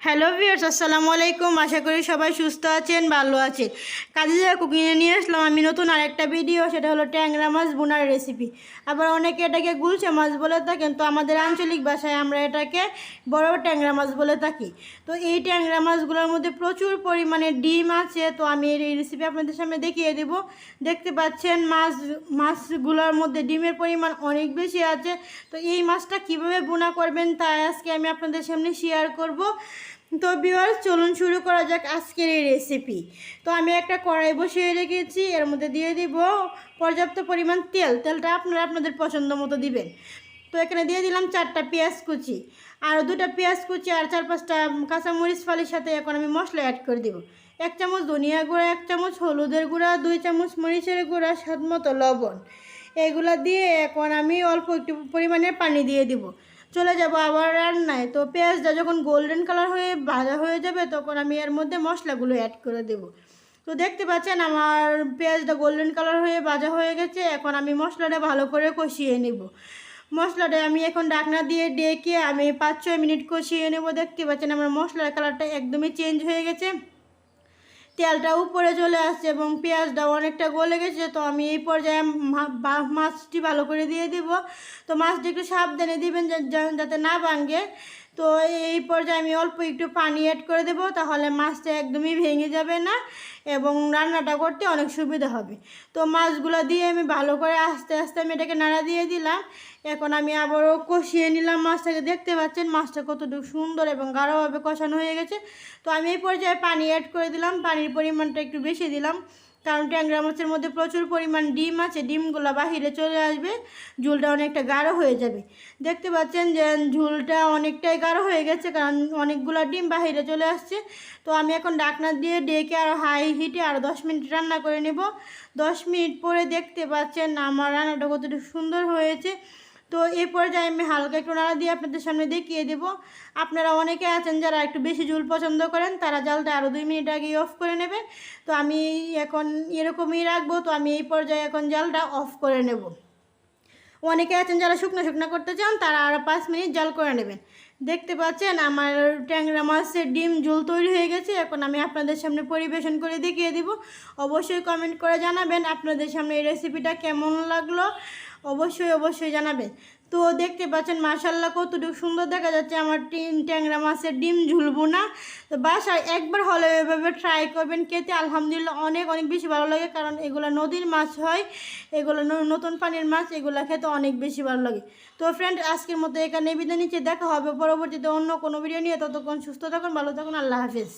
Hello viewers, আসসালামু আলাইকুম। আশা করি সবাই সুস্থ আছেন, ভালো আছেন। কাজে কুকিংয়ে নিয়ে আসলাম, আমি নতুন আরেকটা ভিডিও সেটা হলো ট্যাংরা মাছ বোনার রেসিপি আবার অনেকে এটাকে গুলছে মাছ বলে থাকেন, তো আমাদের আঞ্চলিক ভাষায় আমরা এটাকে বড় ট্যাংরা মাছ বলে থাকি। তো এই ট্যাংরা মাছগুলোর মধ্যে প্রচুর পরিমাণে ডিম আছে, তো আমি এই রেসিপি আপনাদের সামনে দেখিয়ে দেব। দেখতে পাচ্ছেন, মাছ, মাছগুলোর মধ্যে ডিমের পরিমাণ অনেক বেশি আছে। তো এই মাছটা কীভাবে বোনা করবেন তাই আজকে আমি আপনাদের সামনে শেয়ার করব। তো বিওয়ার চলুন শুরু করা যাক আজকের এই রেসিপি তো আমি একটা কড়াই বসিয়ে রেখেছি, এর মধ্যে দিয়ে দিব পর্যাপ্ত পরিমাণ তেল। তেলটা আপনারা আপনাদের পছন্দ মতো দিবেন। তো এখানে দিয়ে দিলাম চারটা পেঁয়াজ কুচি। আর দুটা পেঁয়াজ কুচি আর চার পাঁচটা কাঁচামরিচ ফালির সাথে এখন আমি মশলা অ্যাড করে দিব। এক চামচ ধনিয়া গুঁড়া, এক চামচ হলুদের গুঁড়া, দুই চামচ মরিচের গুঁড়া স্বাদ মতো লবণ। এগুলো দিয়ে এখন আমি অল্প একটু পরিমাণে পানি দিয়ে দিব। চলে যাব, আবার রান্নায় তো পেঁয়াজটা যখন গোল্ডেন কালার হয়ে ভাজা হয়ে যাবে, তখন আমি এর মধ্যে মশলাগুলো অ্যাড করে দেব। তো দেখতে পাচ্ছেন আমার পেঁয়াজটা গোল্ডেন কালার হয়ে ভাজা হয়ে গেছে, এখন আমি মশলাটা ভালো করে কষিয়ে নেব। মশলাটা আমি এখন ডাকনা দিয়ে ডেকে আমি পাঁচ ছয় মিনিট কষিয়ে নেব। দেখতে পাচ্ছেন আমার মশলার কালারটা একদমই চেঞ্জ হয়ে গেছে। তেলটা উপরে চলে আসছে এবং পেঁয়াজটা অনেকটা গলে গেছে, তো আমি এই পর্যায়ে মাছটি ভালো করে দিয়ে দিব। তো মাছটি একটু সাবধানে দিবেন যাতে না ভাঙে। তো এই পর্যায়ে আমি অল্প একটু পানি অ্যাড করে দেবো, তাহলে মাছটা একদমই ভেঙে যাবে না এবং রান্নাটা করতে অনেক সুবিধা হবে। তো মাছগুলো দিয়ে আমি ভালো করে আস্তে আস্তে আমি এটাকে নাড়া দিয়ে দিলাম। এখন আমি আবারও কষিয়ে নিলাম মাছটাকে। দেখতে পাচ্ছেন মাছটা কতটুকু সুন্দর এবং গাঢ়ভাবে কষানো হয়ে গেছে। তো আমি এই পর্যায়ে পানি অ্যাড করে দিলাম। পানির পরিমাণটা একটু বেশি দিলাম। কারণ ট্যাংরা মাছের মধ্যে প্রচুর পরিমাণ ডিম আছে, ডিমগুলো বাহিরে চলে আসবে, ঝুলটা অনেকটা গাঢ় হয়ে যাবে। দেখতে পাচ্ছেন যে ঝুলটা অনেকটাই গাঢ় হয়ে গেছে, কারণ অনেকগুলো ডিম বাহিরে চলে আসছে। তো আমি এখন ডাকনা দিয়ে ডেকে আর হাই হিটে আর দশ মিনিট রান্না করে নেব। দশ মিনিট পরে দেখতে পাচ্ছেন আমার রান্নাটা কতটা সুন্দর হয়েছে। তো এই পর্যায়ে আমি হালকা একটু নাড়া দিয়ে আপনাদের সামনে দেখিয়ে দেব। আপনারা অনেকে আছেন যারা একটু বেশি ঝুল পছন্দ করেন, তারা জালটা আরও দুই মিনিট আগে অফ করে নেবেন। তো আমি এখন এরকমই রাখব, তো আমি এই পর্যায়ে এখন জালটা অফ করে নেব। অনেকে আছেন যারা শুকনো শুকনো করতে চান, তারা আরও পাঁচ মিনিট জাল করে নেবেন। দেখতে পাচ্ছেন, আমার ট্যাংরা মাছের ডিম ঝোল তৈরি হয়ে গেছে। এখন আমি আপনাদের সামনে পরিবেশন করে দেখিয়ে দিব। অবশ্যই কমেন্ট করে জানাবেন আপনাদের সামনে এই রেসিপিটা কেমন লাগল। অবশ্যই অবশ্যই জানাবেন। তো দেখতে পাচ্ছেন মাশাল্লাহ কতটুকু সুন্দর দেখা যাচ্ছে আমার টিন, ট্যাংরা মাছের ডিম ঝুলবো না। তো বাসায় একবার হলে এভাবে ট্রাই করবেন, খেতে আলহামদুলিল্লাহ অনেক অনেক বেশি ভালো লাগে। কারণ এগুলো নদীর মাছ হয়, এগুলো নতুন পানির মাছ, এগুলো খেতে অনেক বেশি ভালো লাগে। তো ফ্রেন্ড আজকের মতো এখানে বিদায় নিচে দেখা হবে পরবর্তীতে অন্য কোনো ভিডিও নিয়ে ততক্ষণ সুস্থ থাকুন ভালো থাকুন আল্লাহ হাফিজ।